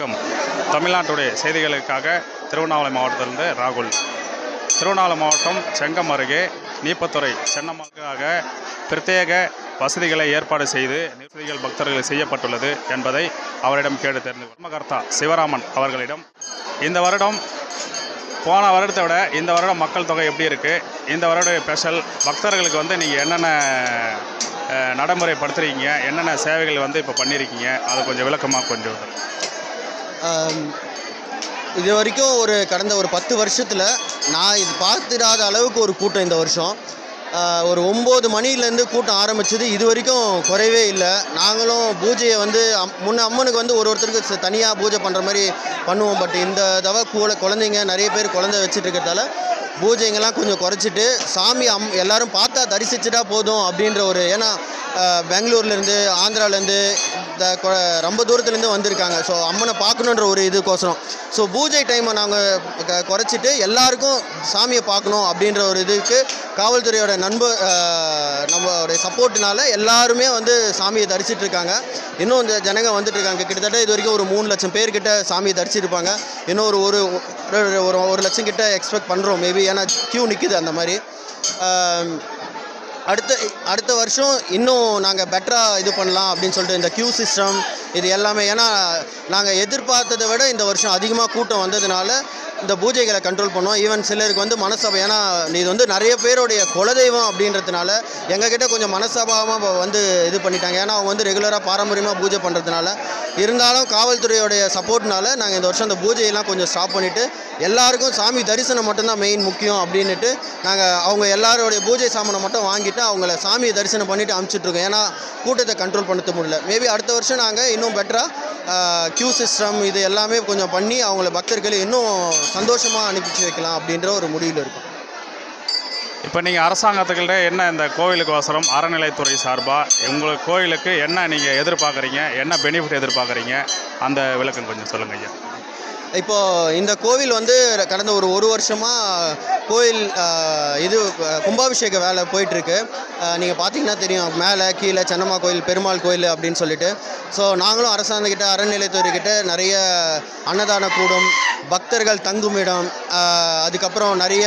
வணக்கம். தமிழ்நாட்டுடைய செய்திகளுக்காக திருவண்ணாமலை மாவட்டத்திலிருந்து ராகுல். திருவண்ணாமலை மாவட்டம் செங்கம் அருகே நீப்பத்துறை சென்னமக்காக பிரத்யேக வசதிகளை ஏற்பாடு செய்து வசதிகள் பக்தர்கள் செய்யப்பட்டுள்ளது என்பதை அவரிடம் கேட்டு தெரிந்து கர்மகர்த்தா சிவராமன் அவர்களிடம் இந்த வருடம் போன வருடத்தை விட இந்த வருடம் மக்கள் தொகை எப்படி இருக்குது இந்த வருட ஸ்பெஷல் பக்தர்களுக்கு வந்து நீங்கள் என்னென்ன நடைமுறைப்படுத்துகிறீங்க என்னென்ன சேவைகள் வந்து இப்போ பண்ணியிருக்கீங்க அதை கொஞ்சம் விளக்கமாக கொஞ்சம் இது வரைக்கும் ஒரு கடந்த ஒரு பத்து வருஷத்தில் நான் இது பார்த்துடாத அளவுக்கு ஒரு கூட்டம் இந்த வருஷம். ஒரு ஒம்பது மணிலேருந்து கூட்டம் ஆரம்பிச்சது இது வரைக்கும் குறையவே இல்லை. நாங்களும் பூஜையை வந்து அம் முன்ன அம்மனுக்கு வந்து ஒரு ஒருத்தருக்கு தனியாக பூஜை பண்ணுற மாதிரி பண்ணுவோம். பட் இந்த தடவை கூட குழந்தைங்க நிறைய பேர் குழந்தை வச்சுட்டு இருக்கிறதால பூஜைங்கெல்லாம் கொஞ்சம் குறைச்சிட்டு சாமி அம் எல்லாரும் பார்த்தா தரிசிச்சுட்டா போதும் அப்படின்ற ஒரு ஏன்னா பெங்களூர்லேருந்து ஆந்திராலேருந்து த கொ- ரொம்ப தூரத்துலேருந்து வந்திருக்காங்க. ஸோ அம்மனை பார்க்கணுன்ற ஒரு இதுக்கோசரம். ஸோ பூஜை டைமை நாங்கள் குறைச்சிட்டு எல்லாருக்கும் சாமியை பார்க்கணும் அப்படின்ற ஒரு இதுக்கு காவல்துறையோட நண்பர் நம்மளுடைய சப்போர்ட்டினால எல்லாருமே வந்து சாமியை தரிசிட்டு இருக்காங்க. இன்னும் இந்த ஜனங்க வந்துட்டு இருக்காங்க. கிட்டத்தட்ட இது வரைக்கும் ஒரு மூணு லட்சம் பேர்கிட்ட சாமியை தரிசிருப்பாங்க இன்னும் ஒரு ஒரு ஒரு- ஒரு லட்சம் கிட்ட எக்ஸ்பெக்ட் பண்ணுறோம் மேபி ஏன்னா க்யூ நிற்குது அந்த மாதிரி. அடுத்த அடுத்த வருஷம் இன்னும் நாங்கள் பெட்டராக இது பண்ணலாம் அப்படின்னு சொல்லிட்டு இந்த க்யூ சிஸ்டம் இது எல்லாமே. ஏன்னா நாங்கள் எதிர்பார்த்ததை விட இந்த வருஷம் அதிகமாக கூட்டம் வந்ததுனால இந்த பூஜைகளை கண்ட்ரோல் பண்ணோம். ஈவன் சிலருக்கு வந்து மனசபை ஏன்னா இது வந்து நிறைய பேருடைய குலதெய்வம் அப்படின்றதுனால எங்ககிட்ட கொஞ்சம் மனசபாவமாக வந்து இது பண்ணிட்டாங்க. ஏன்னா அவங்க வந்து ரெகுலராக பாரம்பரியமாக பூஜை பண்ணுறதுனால இருந்தாலும் காவல்துறையோடைய சப்போர்ட்னால நாங்கள் இந்த வருஷம் அந்த பூஜையெல்லாம் கொஞ்சம் ஸ்டாப் பண்ணிவிட்டு எல்லாருக்கும் சாமி தரிசனம் மட்டும்தான் மெயின் முக்கியம் அப்படின்னுட்டு நாங்கள் அவங்க எல்லாருடைய பூஜை சாமானை மட்டும் வாங்கிட்டு அவங்கள சாமியை தரிசனம் பண்ணிட்டு அனுப்பிச்சிட்ருக்கோம் ஏன்னா கூட்டத்தை கண்ட்ரோல் பண்ண முடியல. மேபி அடுத்த வருஷம் நாங்கள் இன்னும் பெட்டராக க்யூ சிஸ்டம் இது எல்லாமே கொஞ்சம் பண்ணி அவங்கள பக்தர்களை இன்னும் சந்தோஷமாக அனுப்பிச்சு வைக்கலாம் அப்படின்ற ஒரு முடிவில் இருக்கும். இப்போ நீங்கள் அரசாங்கத்துக்கிட்ட என்ன இந்த கோவிலுக்கு அவசரம்? அறநிலைத்துறை சார்பாக உங்களுக்கு கோவிலுக்கு என்ன நீங்கள் எதிர்பார்க்குறீங்க? என்ன பெனிஃபிட் எதிர்பார்க்குறீங்க? அந்த விளக்கம் கொஞ்சம் சொல்லுங்கள் ஐயா. இப்போது இந்த கோவில் வந்து கடந்த ஒரு ஒரு வருஷமாக கோயில் இது கும்பாபிஷேக வேலை போயிட்டுருக்கு. நீங்கள் பார்த்தீங்கன்னா தெரியும் மேலே கீழே சென்னம்மா கோயில் பெருமாள் கோயில் அப்படின்னு சொல்லிட்டு. ஸோ நாங்களும் அரசாங்கக்கிட்ட அறநிலையத்துறைக்கிட்ட நிறைய அன்னதான கூடம் பக்தர்கள் தங்குமிடம் இடம் அதுக்கப்புறம் நிறைய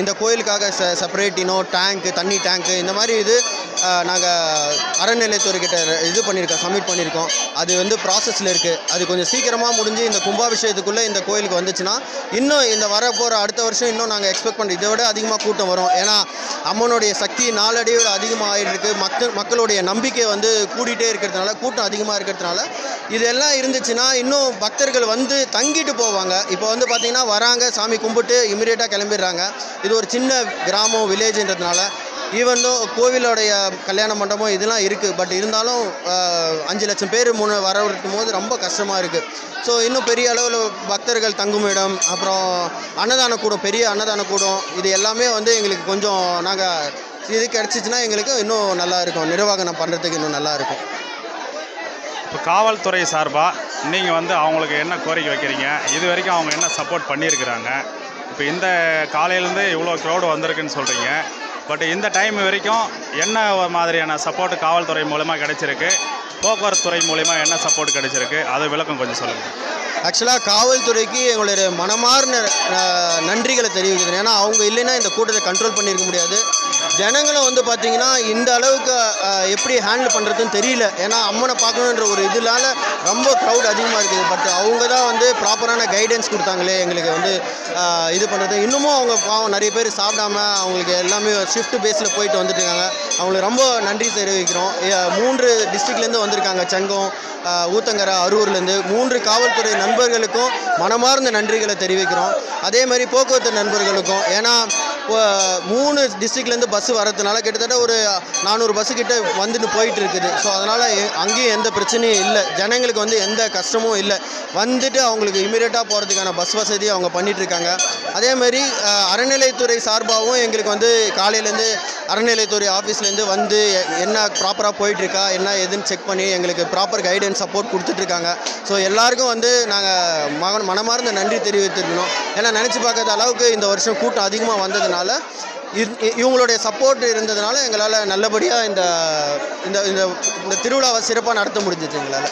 இந்த கோயிலுக்காக செ செப்பரேட்டினோ டேங்க்கு தண்ணி டேங்க்கு இந்த மாதிரி இது நாங்கள் அறநிலையத்துறைக்கிட்ட இது பண்ணியிருக்கோம் சப்மிட் பண்ணியிருக்கோம். அது வந்து ப்ராசஸில் இருக்குது அது கொஞ்சம் சீக்கிரமாக முடிஞ்சு இந்த கும்பாபிஷேகத்துக்குள்ளே இந்த கோயிலுக்கு வந்துச்சுன்னா இன்னும் இந்த வர போகிற அடுத்த வருஷம் இன்னும் நாங்கள் எக்ஸ்பெக்ட் பண்ணுறோம் இதை விட அதிகமாக கூட்டம் வரும். ஏன்னா அம்மனுடைய சக்தி நாளடைவில் அதிகமாக ஆகிட்டு மக்கள் மக்களுடைய நம்பிக்கை வந்து கூடிட்டே இருக்கிறதுனால கூட்டம் அதிகமாக இருக்கிறதுனால இதெல்லாம் இருந்துச்சுன்னா இன்னும் பக்தர்கள் வந்து தங்கிட்டு போவாங்க. இப்போ வந்து பார்த்திங்கன்னா வராங்க சாமி கும்பிட்டு இமீடியட்டாக கிளம்பிடுறாங்க. இது ஒரு சின்ன கிராமம் வில்லேஜ்ன்றதுனால ஈவன் தோ கோவிலோடைய கல்யாண மண்டபம் இதெல்லாம் இருக்குது பட் இருந்தாலும் அஞ்சு லட்சம் பேர் மூணு வரவிருக்கும் போது ரொம்ப கஷ்டமாக இருக்குது ஸோ இன்னும் பெரிய அளவில் பக்தர்கள் தங்கும் இடம் அப்புறம் அன்னதான கூடம் பெரிய அன்னதான கூடம் இது எல்லாமே வந்து எங்களுக்கு கொஞ்சம் நாங்கள் இது கிடச்சிச்சின்னா எங்களுக்கு இன்னும் நல்லா இருக்கும். நிர்வாகம் பண்ணுறதுக்கு இன்னும் நல்லா இருக்கும். இப்போ காவல்துறை சார்பாக நீங்கள் வந்து அவங்களுக்கு என்ன கோரிக்கை வைக்கிறீங்க? இது வரைக்கும் அவங்க என்ன சப்போர்ட் பண்ணியிருக்கிறாங்க? இப்போ இந்த காலையிலேருந்து இவ்வளோ க்ரௌடு வந்திருக்குன்னு சொல்கிறீங்க பட் இந்த டைம் வரைக்கும் என்ன மாதிரியான சப்போர்ட் காவல்துறை மூலமாக கிடைச்சிருக்கு? போக்குவரத்து துறை மூலிமா என்ன சப்போர்ட் கிடைச்சிருக்கு? அது விளக்கம் கொஞ்சம் சொல்லுங்கள் ஆக்சுவலாக காவல்துறைக்கு எங்களுடைய மனமார்ந்த நன்றிகளை தெரிவிக்கிறேன் ஏன்னா அவங்க இல்லைன்னா இந்த கூட்டத்தை கண்ட்ரோல் பண்ணியிருக்க முடியாது. ஜனங்களும் வந்து பார்த்திங்கன்னா இந்த அளவுக்கு எப்படி ஹேண்டில் பண்ணுறதுன்னு தெரியல. ஏன்னா அம்மனை பார்க்கணுன்ற ஒரு இதனால ரொம்ப க்ரௌட் அதிகமாக இருக்குது. பட் அவங்க தான் வந்து ப்ராப்பரான கைடன்ஸ் கொடுத்தாங்களே எங்களுக்கு வந்து இது பண்ணுறது இன்னமும் அவங்க பாவம் நிறைய பேர் சாப்பிடாம அவங்களுக்கு எல்லாமே ஷிஃப்ட் பேஸில் போயிட்டு வந்துட்டுருக்காங்க. அவங்களுக்கு ரொம்ப நன்றி தெரிவிக்கிறோம். மூன்று டிஸ்ட்ரிக்ட்லேருந்து வந்திருக்காங்க. செங்கம் ஊத்தங்கரை அரூர்லேருந்து மூன்று காவல்துறை நண்பர்களுக்கும் மனமார்ந்த நன்றிகளை தெரிவிக்கிறோம். அதே மாதிரி போக்குவரத்து நண்பர்களுக்கும் ஏன்னா மூணு டிஸ்ட்ரிக்ட்லேருந்து பஸ் வரதுனால கிட்டத்தட்ட ஒரு நானூறு பஸ்ஸு கிட்டே வந்துட்டு போயிட்டு இருக்குது ஸோ அதனால் அங்கேயும் எந்த பிரச்சனையும் இல்லை. ஜனங்களுக்கு வந்து எந்த கஷ்டமும் இல்லை. வந்துட்டு அவங்களுக்கு இமீடியட்டாக போகிறதுக்கான பஸ் வசதி அவங்க பண்ணிகிட்ருக்காங்க அதே மாதிரி அறநிலைத்துறை சார்பாகவும் எங்களுக்கு வந்து காலையிலேருந்து அறநிலையத்துறை ஆஃபீஸ்லேருந்து வந்து என்ன ப்ராப்பராக போயிட்டுருக்கா என்ன எதுன்னு செக் பண்ணி எங்களுக்கு ப்ராப்பர் கைடன்ஸ் சப்போர்ட் கொடுத்துட்ருக்காங்க. ஸோ எல்லாருக்கும் வந்து நாங்கள் மகன் மனமார்ந்த நன்றி தெரிவித்திருக்கணும் ஏன்னா நினச்சி பார்க்காத அளவுக்கு இந்த வருஷம் கூட்டம் அதிகமாக வந்ததுனால இ- இவங்களுடைய சப்போர்ட் இருந்ததுனால எங்களால் நல்லபடியாக இந்த இந்த இந்த இந்த திருவிழாவை சிறப்பாக நடத்த முடிஞ்சிச்சு எங்களால்.